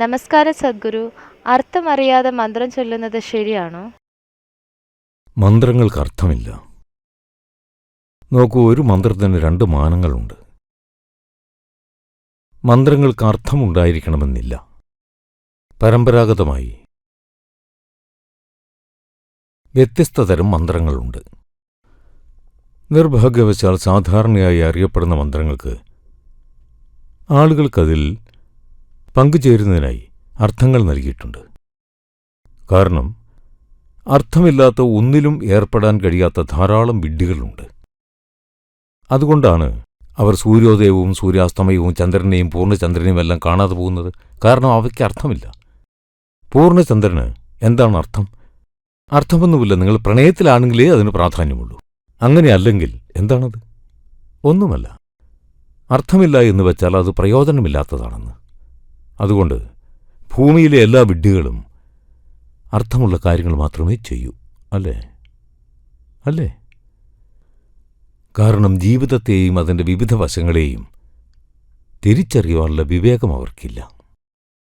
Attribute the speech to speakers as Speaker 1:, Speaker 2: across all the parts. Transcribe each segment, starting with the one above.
Speaker 1: നമസ്കാരം സദ്ഗുരു. അർത്ഥമറിയാതെ മന്ത്രം ചൊല്ലുന്നത് ശരിയാണോ?
Speaker 2: മന്ത്രങ്ങൾക്ക് അർത്ഥമില്ല. നോക്കൂ ഒരു മന്ത്രത്തിന് രണ്ട് മാനങ്ങളുണ്ട്. മന്ത്രങ്ങൾക്ക് അർത്ഥമുണ്ടായിരിക്കണമെന്നില്ല. പരമ്പരാഗതമായി. വ്യത്യസ്ത തരം മന്ത്രങ്ങളുണ്ട്. നിർഭാഗ്യവശാൽ സാധാരണയായി അറിയപ്പെടുന്ന മന്ത്രങ്ങൾക്ക് ആളുകൾക്കതിൽ പങ്കുചേരുന്നതിനായി അർത്ഥങ്ങൾ നൽകിയിട്ടുണ്ട്. കാരണം അർത്ഥമില്ലാത്ത ഒന്നിലും ഏർപ്പെടാൻ കഴിയാത്ത ധാരാളം വിഡ്ഢികളുണ്ട്. അതുകൊണ്ടാണ് അവർ സൂര്യോദയവും സൂര്യാസ്തമയവും ചന്ദ്രനെയും പൂർണചന്ദ്രനെയും എല്ലാം കാണാതെ പോകുന്നത്. കാരണം അവയ്ക്ക് അർത്ഥമില്ല. പൂർണചന്ദ്രന് എന്താണ് അർത്ഥം? അർത്ഥമൊന്നുമില്ല. നിങ്ങൾ പ്രണയത്തിലാണെങ്കിലേ അതിന് പ്രാധാന്യമുള്ളൂ. അങ്ങനെയല്ലെങ്കിൽ എന്താണത്? ഒന്നുമല്ല. അർത്ഥമില്ല എന്ന് വെച്ചാൽ അത് പ്രയോജനമില്ലാത്തതാണെന്ന്. അതുകൊണ്ട് ഭൂമിയിലെ എല്ലാ വിഡ്ഢികളും അർത്ഥമുള്ള കാര്യങ്ങൾ മാത്രമേ ചെയ്യൂ. അല്ലേ? അല്ലേ? കാരണം ജീവിതത്തെയും അതിന്റെ വിവിധ വശങ്ങളെയും തിരിച്ചറിയുവാനുള്ള വിവേകം അവർക്കില്ല.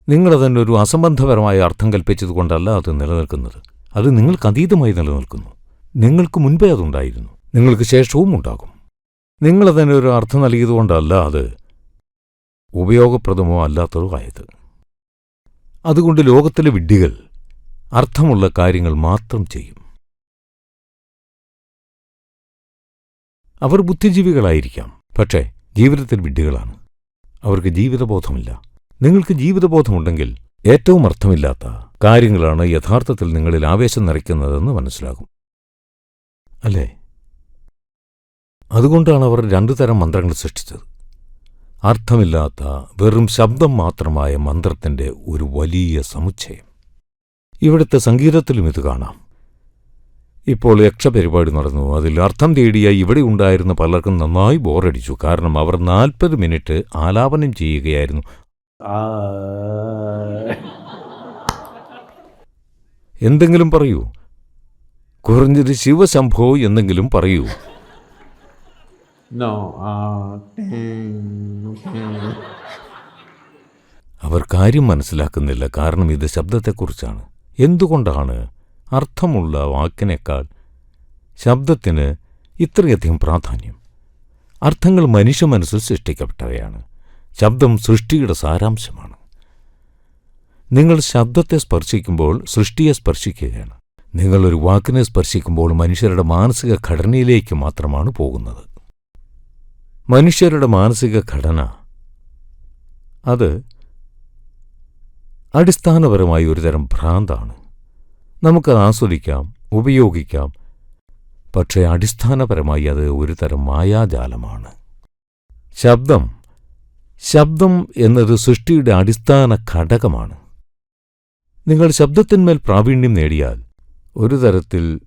Speaker 2: നിങ്ങളതിന്റെ ഒരു അസംബന്ധപരമായ അർത്ഥം കൽപ്പിച്ചതുകൊണ്ടല്ല അത് നിലനിൽക്കുന്നത്. അത് നിങ്ങൾക്ക് അതീതമായി നിലനിൽക്കുന്നു. നിങ്ങൾക്ക് മുൻപേ അതുണ്ടായിരുന്നു. നിങ്ങൾക്ക് ശേഷവും ഉണ്ടാകും. നിങ്ങളതിനൊരു അർത്ഥം നൽകിയതുകൊണ്ടല്ല അത് ഉപയോഗപ്രദമോ അല്ലാത്തതോ ആയത്. അതുകൊണ്ട് ലോകത്തിലെ വിഡ്ഢികൾ അർത്ഥമുള്ള കാര്യങ്ങൾ മാത്രം ചെയ്യും. അവർ ബുദ്ധിജീവികളായിരിക്കാം പക്ഷേ ജീവിതത്തിൽ വിഡ്ഢികളാണ്. അവർക്ക് ജീവിതബോധമില്ല. നിങ്ങൾക്ക് ജീവിതബോധമുണ്ടെങ്കിൽ ഏറ്റവും അർത്ഥമില്ലാത്ത കാര്യങ്ങളാണ് യഥാർത്ഥത്തിൽ നിങ്ങളിൽ ആവേശം നിറയ്ക്കുന്നതെന്ന് മനസ്സിലാകും. അല്ലേ? അതുകൊണ്ടാണ് അവർ രണ്ടു തരം മന്ത്രങ്ങൾ സൃഷ്ടിച്ചത്. അർത്ഥമില്ലാത്ത വെറും ശബ്ദം മാത്രമായ മന്ത്രത്തിന്റെ ഒരു വലിയ സമുച്ചയം. ഇവിടുത്തെ സംഗീതത്തിലും ഇത് കാണാം. ഇപ്പോൾ യക്ഷപരിപാടി നടന്നു. അതിൽ അർത്ഥം തേടിയ ഇവിടെ ഉണ്ടായിരുന്ന പലർക്കും നന്നായി ബോറടിച്ചു. കാരണം അവർ നാൽപ്പത് മിനിറ്റ് ആലാപനം ചെയ്യുകയായിരുന്നു. എന്തെങ്കിലും പറയൂ. കുറഞ്ഞത് ശിവശംഭോ എന്തെങ്കിലും പറയൂ. അവർ കാര്യം മനസ്സിലാക്കുന്നില്ല കാരണം ഇത് ശബ്ദത്തെക്കുറിച്ചാണ്. എന്തുകൊണ്ടാണ് അർത്ഥമുള്ള വാക്കിനേക്കാൾ ശബ്ദത്തിന് ഇത്രയധികം പ്രാധാന്യം? അർത്ഥങ്ങൾ മനുഷ്യ മനസ്സിൽ സൃഷ്ടിക്കപ്പെട്ടവയാണ്. ശബ്ദം സൃഷ്ടിയുടെ സാരാംശമാണ്. നിങ്ങൾ ശബ്ദത്തെ സ്പർശിക്കുമ്പോൾ സൃഷ്ടിയെ സ്പർശിക്കുകയാണ്. നിങ്ങളൊരു വാക്കിനെ സ്പർശിക്കുമ്പോൾ മനുഷ്യരുടെ മാനസിക ഘടനയിലേക്ക് മാത്രമാണ് പോകുന്നത്. മനുഷ്യരുടെ മാനസിക ഘടന. അത് അടിസ്ഥാനപരമായി ഒരുതരം ഭ്രാന്താണ്. നമുക്കത് ആസ്വദിക്കാം ഉപയോഗിക്കാം പക്ഷേ അടിസ്ഥാനപരമായി അത് ഒരു തരം മായാജാലമാണ്. ശബ്ദം. ശബ്ദം എന്നത് സൃഷ്ടിയുടെ അടിസ്ഥാന ഘടകമാണ്. നിങ്ങൾ ശബ്ദത്തിന്മേൽ പ്രാവീണ്യം നേടിയാൽ ഒരു തരത്തിൽ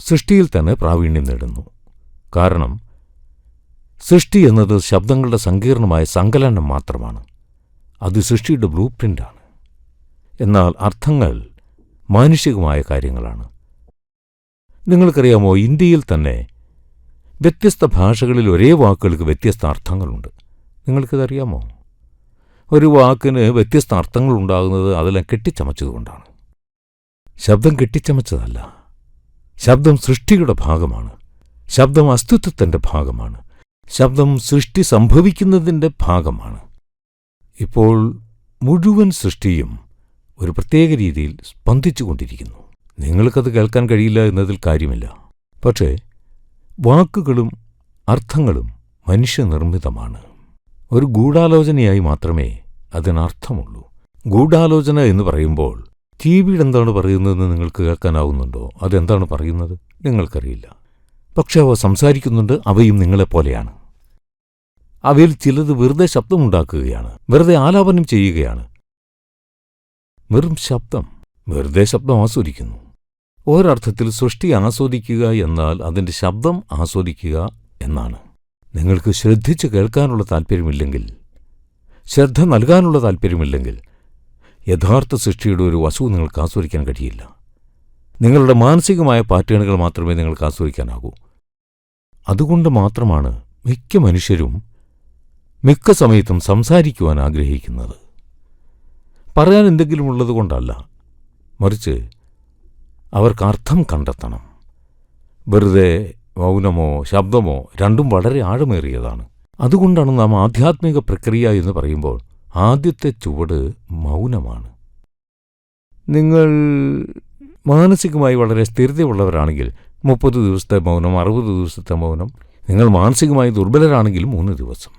Speaker 2: സൃഷ്ടിയിൽ തന്നെ പ്രാവീണ്യം നേടുന്നു. കാരണം സൃഷ്ടി എന്നത് ശബ്ദങ്ങളുടെ സങ്കീർണമായ സങ്കലനം മാത്രമാണ്. അത് സൃഷ്ടിയുടെ ബ്ലൂ പ്രിന്റാണ് എന്നാൽ അർത്ഥങ്ങൾ മാനുഷികമായ കാര്യങ്ങളാണ്. നിങ്ങൾക്കറിയാമോ ഇന്ത്യയിൽ തന്നെ വ്യത്യസ്ത ഭാഷകളിൽ ഒരേ വാക്കുകൾക്ക് വ്യത്യസ്ത അർത്ഥങ്ങളുണ്ട്. നിങ്ങൾക്കിതറിയാമോ? ഒരു വാക്കിന് വ്യത്യസ്ത അർത്ഥങ്ങൾ ഉണ്ടാകുന്നത് അതെല്ലാം കെട്ടിച്ചമച്ചതുകൊണ്ടാണ്. ശബ്ദം കെട്ടിച്ചമച്ചതല്ല. ശബ്ദം സൃഷ്ടിയുടെ ഭാഗമാണ്. ശബ്ദം അസ്തിത്വത്തിന്റെ ഭാഗമാണ്. ശബ്ദം സൃഷ്ടി സംഭവിക്കുന്നതിന്റെ ഭാഗമാണ്. ഇപ്പോൾ മുഴുവൻ സൃഷ്ടിയും ഒരു പ്രത്യേക രീതിയിൽ സ്പന്ദിച്ചുകൊണ്ടിരിക്കുന്നു. നിങ്ങൾക്കത് കേൾക്കാൻ കഴിയില്ല എന്നതിൽ കാര്യമില്ല. പക്ഷേ വാക്കുകളും അർത്ഥങ്ങളും മനുഷ്യനിർമ്മിതമാണ്. ഒരു ഗൂഢാലോചനയായി മാത്രമേ അതിനർത്ഥമുള്ളൂ. ഗൂഢാലോചന എന്ന് പറയുമ്പോൾ ടി വിയുടെ എന്താണ് പറയുന്നതെന്ന് നിങ്ങൾക്ക് കേൾക്കാനാവുന്നുണ്ടോ? അതെന്താണ് പറയുന്നത്? നിങ്ങൾക്കറിയില്ല. പക്ഷെ അവ സംസാരിക്കുന്നുണ്ട് അവയും നിങ്ങളെപ്പോലെയാണ് അവയിൽ ചിലത് വെറുതെ ശബ്ദമുണ്ടാക്കുകയാണ് വെറുതെ ആലാപനം ചെയ്യുകയാണ്. വെറും ശബ്ദം വെറുതെ ശബ്ദം ആസ്വദിക്കുന്നു. ഒരർത്ഥത്തിൽ സൃഷ്ടി ആസ്വദിക്കുക എന്നാൽ അതിന്റെ ശബ്ദം ആസ്വദിക്കുക എന്നാണ്. നിങ്ങൾക്ക് ശ്രദ്ധിച്ച് കേൾക്കാനുള്ള താല്പര്യമില്ലെങ്കിൽ ശ്രദ്ധ നൽകാനുള്ള താല്പര്യമില്ലെങ്കിൽ യഥാർത്ഥ സൃഷ്ടിയുടെ ഒരു വശവും നിങ്ങൾക്ക് ആസ്വദിക്കാൻ കഴിയില്ല. നിങ്ങളുടെ മാനസികമായ പാറ്റേണുകൾ മാത്രമേ നിങ്ങൾക്ക് ആസ്വദിക്കാനാകൂ. അതുകൊണ്ട് മാത്രമാണ് മിക്ക മനുഷ്യരും മിക്ക സമയത്തും സംസാരിക്കുവാൻ ആഗ്രഹിക്കുന്നത്. പറയാൻ എന്തെങ്കിലും ഉള്ളതുകൊണ്ടല്ല മറിച്ച് അവർക്ക് അർത്ഥം കണ്ടെത്തണം. വെറുതെ മൗനമോ ശബ്ദമോ രണ്ടും വളരെ ആഴമേറിയതാണ്. അതുകൊണ്ടാണ് നാം ആധ്യാത്മിക പ്രക്രിയ എന്ന് പറയുമ്പോൾ ആദ്യത്തെ ചുവട് മൗനമാണ്. നിങ്ങൾ മാനസികമായി വളരെ സ്ഥിരതയുള്ളവരാണെങ്കിൽ മുപ്പത് ദിവസത്തെ മൗനം അറുപത് ദിവസത്തെ മൗനം. നിങ്ങൾ മാനസികമായി ദുർബലരാണെങ്കിൽ മൂന്ന് ദിവസം.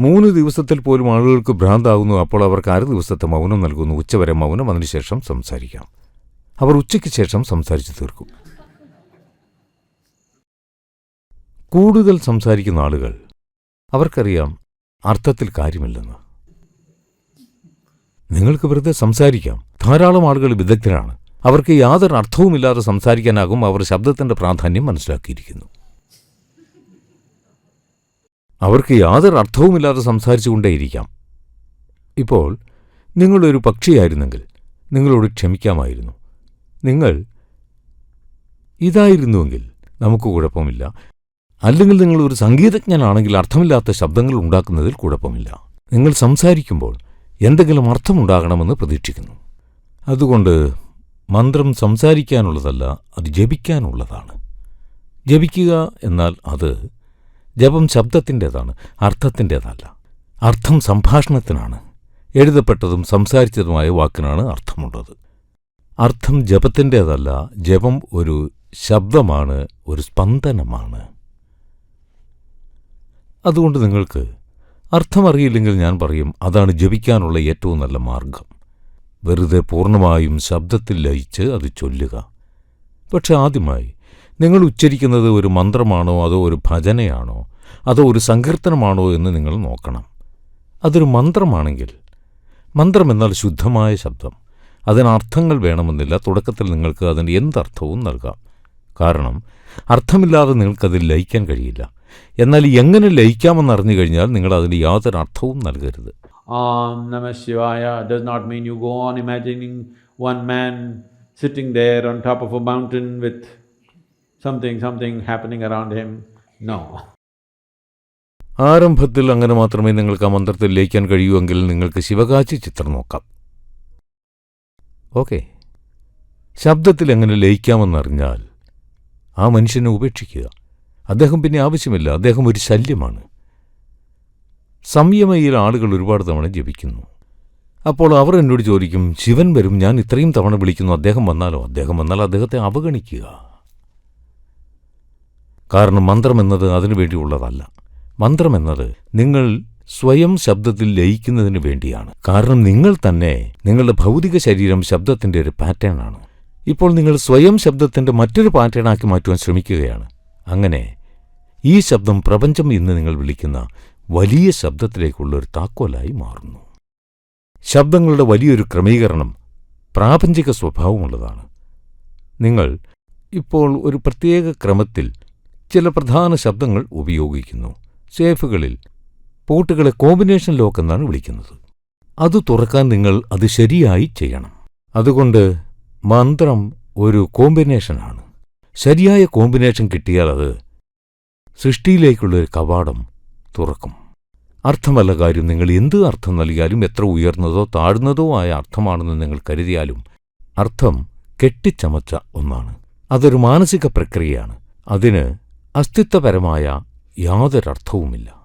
Speaker 2: മൂന്ന് ദിവസത്തിൽ പോലും ആളുകൾക്ക് ഭ്രാന്താകുന്നു. അപ്പോൾ അവർക്ക് അര ദിവസത്തെ മൗനം നൽകുന്നു. ഉച്ചവരെ മൗനം അതിനുശേഷം സംസാരിക്കാം. അവർ ഉച്ചയ്ക്ക് ശേഷം സംസാരിച്ചു തീർക്കും. കൂടുതൽ സംസാരിക്കുന്ന ആളുകൾ അവർക്കറിയാം അർത്ഥത്തിൽ കാര്യമില്ലെന്ന്. നിങ്ങൾക്ക് വെറുതെ സംസാരിക്കാം. ധാരാളം ആളുകൾ വിദഗ്ധരാണ്. അവർക്ക് യാതൊരു അർത്ഥവുമില്ലാതെ സംസാരിക്കാനാകും അവർ ശബ്ദത്തിന്റെ പ്രാധാന്യം മനസ്സിലാക്കിയിരിക്കുന്നു. അവർക്ക് യാതൊരു അർത്ഥവുമില്ലാതെ സംസാരിച്ചുകൊണ്ടേയിരിക്കാം. ഇപ്പോൾ നിങ്ങളൊരു പക്ഷിയായിരുന്നെങ്കിൽ നിങ്ങളോട് ക്ഷമിക്കാമായിരുന്നു. നിങ്ങൾ ഇതായിരുന്നുവെങ്കിൽ നമുക്ക് കുഴപ്പമില്ല. അല്ലെങ്കിൽ നിങ്ങൾ ഒരു സംഗീതജ്ഞനാണെങ്കിൽ അർത്ഥമില്ലാത്ത ശബ്ദങ്ങൾ ഉണ്ടാക്കുന്നതിൽ കുഴപ്പമില്ല. നിങ്ങൾ സംസാരിക്കുമ്പോൾ എന്തെങ്കിലും അർത്ഥമുണ്ടാകണമെന്ന് പ്രതീക്ഷിക്കുന്നു. അതുകൊണ്ട് മന്ത്രം സംസാരിക്കാനുള്ളതല്ല അത് ജപിക്കാനുള്ളതാണ്. ജപിക്കുക എന്നാൽ അത് ജപം ശബ്ദത്തിന്റെതാണ് അർത്ഥത്തിന്റെതല്ല. അർത്ഥം സംഭാഷണത്തിനാണ്. എഴുതപ്പെട്ടതും സംസാരിച്ചതുമായ വാക്കിനാണ് അർത്ഥമുള്ളത്. അർത്ഥം ജപത്തിന്റേതല്ല ജപം ഒരു ശബ്ദമാണ് ഒരു സ്പന്ദനമാണ്. അതുകൊണ്ട് നിങ്ങൾക്ക് അർത്ഥമറിയില്ലെങ്കിൽ ഞാൻ പറയും അതാണ് ജപിക്കാനുള്ള ഏറ്റവും നല്ല മാർഗം. വെറുതെ പൂർണമായും ശബ്ദത്തിൽ ലയിച്ച് അത് ചൊല്ലുക. പക്ഷെ ആദ്യമായി നിങ്ങൾ ഉച്ചരിക്കുന്നത് ഒരു മന്ത്രമാണോ അതോ ഒരു ഭജനയാണോ? അതോ ഒരു സങ്കീർത്തനമാണോ എന്ന് നിങ്ങൾ നോക്കണം. അതൊരു മന്ത്രമാണെങ്കിൽ മന്ത്രമെന്നാൽ ശുദ്ധമായ ശബ്ദം. അതിനർത്ഥങ്ങൾ വേണമെന്നില്ല തുടക്കത്തിൽ നിങ്ങൾക്ക് അതിന് എന്തർത്ഥവും നൽകാം. കാരണം അർത്ഥമില്ലാതെ നിങ്ങൾക്കതിൽ ലയിക്കാൻ കഴിയില്ല. എന്നാൽ എങ്ങനെ ലയിക്കാമെന്നറിഞ്ഞു കഴിഞ്ഞാൽ നിങ്ങൾ അതിന് യാതൊരു അർത്ഥവും നൽകരുത്.
Speaker 3: Om Namah Shivaya. Does not mean you go on imagining one man sitting there on top of a mountain with something, something happening around him. No.
Speaker 2: ആരംഭത്തിൽ അങ്ങനെ മാത്രമേ നിങ്ങൾക്ക് ആ മന്ത്രത്തിൽ ലയിക്കാൻ കഴിയൂവെങ്കിൽ നിങ്ങൾക്ക് ശിവകാശി ചിത്രം നോക്കാം. ഓക്കെ. ശബ്ദത്തിൽ എങ്ങനെ ലയിക്കാമെന്നറിഞ്ഞാൽ ആ മനുഷ്യനെ ഉപേക്ഷിക്കുക. അദ്ദേഹം പിന്നെ ആവശ്യമില്ല. അദ്ദേഹം ഒരു ശല്യമാണ്. സംയമയിൽ ആളുകൾ ഒരുപാട് തവണ ജപിക്കുന്നു. അപ്പോൾ അവർ എന്നോട് ചോദിക്കും ശിവൻ വരും ഞാൻ ഇത്രയും തവണ വിളിക്കുന്നു അദ്ദേഹം വന്നാലോ? അദ്ദേഹം വന്നാൽ അദ്ദേഹത്തെ അവഗണിക്കുക. കാരണം മന്ത്രം എന്നത് അതിനു വേണ്ടിയുള്ളതല്ല മന്ത്രം എന്നത് നിങ്ങൾ സ്വയം ശബ്ദത്തിൽ ലയിക്കുന്നതിന് വേണ്ടിയാണ്. കാരണം നിങ്ങൾ തന്നെ നിങ്ങളുടെ ഭൗതിക ശരീരം ശബ്ദത്തിന്റെ ഒരു പാറ്റേണാണ് ഇപ്പോൾ നിങ്ങൾ സ്വയം ശബ്ദത്തിന്റെ മറ്റൊരു പാറ്റേണാക്കി മാറ്റുവാൻ ശ്രമിക്കുകയാണ്. അങ്ങനെ ഈ ശബ്ദം പ്രപഞ്ചം ഇന്ന് നിങ്ങൾ വിളിക്കുന്ന വലിയ ശബ്ദത്തിലേക്കുള്ള ഒരു താക്കോലായി മാറുന്നു. ശബ്ദങ്ങളുടെ വലിയൊരു ക്രമീകരണം പ്രാപഞ്ചിക സ്വഭാവമുള്ളതാണ്. നിങ്ങൾ ഇപ്പോൾ ഒരു പ്രത്യേക ക്രമത്തിൽ ചില പ്രധാന ശബ്ദങ്ങൾ ഉപയോഗിക്കുന്നു. സേഫുകളിൽ പൂട്ടുകളെ കോമ്പിനേഷൻ ലോക്ക് എന്നാണ് വിളിക്കുന്നത്. അത് തുറക്കാൻ നിങ്ങൾ അത് ശരിയായി ചെയ്യണം. അതുകൊണ്ട് മന്ത്രം ഒരു കോമ്പിനേഷനാണ്. ശരിയായ കോമ്പിനേഷൻ കിട്ടിയാൽ അത് സൃഷ്ടിയിലേക്കുള്ള ഒരു കവാടം തുറക്കും. അർത്ഥമല്ല കാര്യം നിങ്ങൾ എന്ത് അർത്ഥം നൽകിയാലും എത്ര ഉയർന്നതോ താഴ്ന്നതോ ആയ അർത്ഥമാണെന്ന് നിങ്ങൾ കരുതിയാലും അർത്ഥം കെട്ടിച്ചമച്ച ഒന്നാണ്. അതൊരു മാനസിക പ്രക്രിയയാണ്. അതിന് അസ്തിത്വപരമായ യാതൊരർത്ഥവുമില്ല.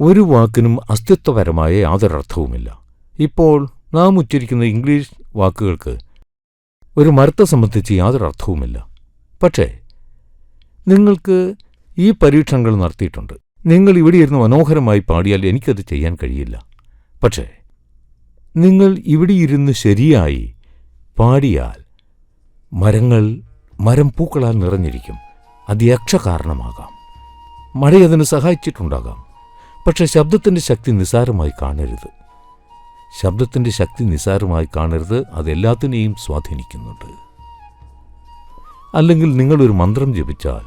Speaker 2: ഒരു വാക്കിനും അസ്തിത്വപരമായ യാതൊരർത്ഥവുമില്ല. ഇപ്പോൾ നാം ഉച്ചരിക്കുന്ന ഇംഗ്ലീഷ് വാക്കുകൾക്ക് ഒരു മരത്തെ സംബന്ധിച്ച് യാതൊരർത്ഥവുമില്ല. പക്ഷേ നിങ്ങൾക്ക് ഈ പരീക്ഷണങ്ങൾ നടത്തിയിട്ടുണ്ട്. നിങ്ങൾ ഇവിടെ ഇരുന്ന് മനോഹരമായി പാടിയാൽ എനിക്കത് ചെയ്യാൻ കഴിയില്ല. പക്ഷേ നിങ്ങൾ ഇവിടെ ഇരുന്ന് ശരിയായി പാടിയാൽ മരങ്ങൾ മരം പൂക്കളാൽ നിറഞ്ഞിരിക്കും. അത് യക്ഷകാരണമാകാം. മഴയതിന് സഹായിച്ചിട്ടുണ്ടാകാം. പക്ഷെ ശബ്ദത്തിന്റെ ശക്തി നിസാരമായി കാണരുത്. ശബ്ദത്തിന്റെ ശക്തി നിസാരമായി കാണരുത് അതെല്ലാത്തിനെയും സ്വാധീനിക്കുന്നുണ്ട്. അല്ലെങ്കിൽ നിങ്ങളൊരു മന്ത്രം ജപിച്ചാൽ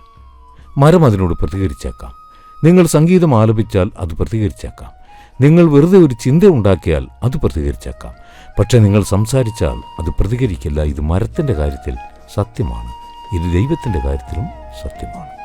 Speaker 2: മരം അതിനോട് പ്രതികരിച്ചേക്കാം. നിങ്ങൾ സംഗീതം ആലപിച്ചാൽ അത് പ്രതികരിച്ചേക്കാം. നിങ്ങൾ വെറുതെ ഒരു ചിന്ത ഉണ്ടാക്കിയാൽ അത് പ്രതികരിച്ചേക്കാം. പക്ഷെ നിങ്ങൾ സംസാരിച്ചാൽ അത് പ്രതികരിക്കില്ല. ഇത് മരത്തിന്റെ കാര്യത്തിൽ സത്യമാണ്. ഇത് ദൈവത്തിന്റെ കാര്യത്തിലും സത്യമാണ്.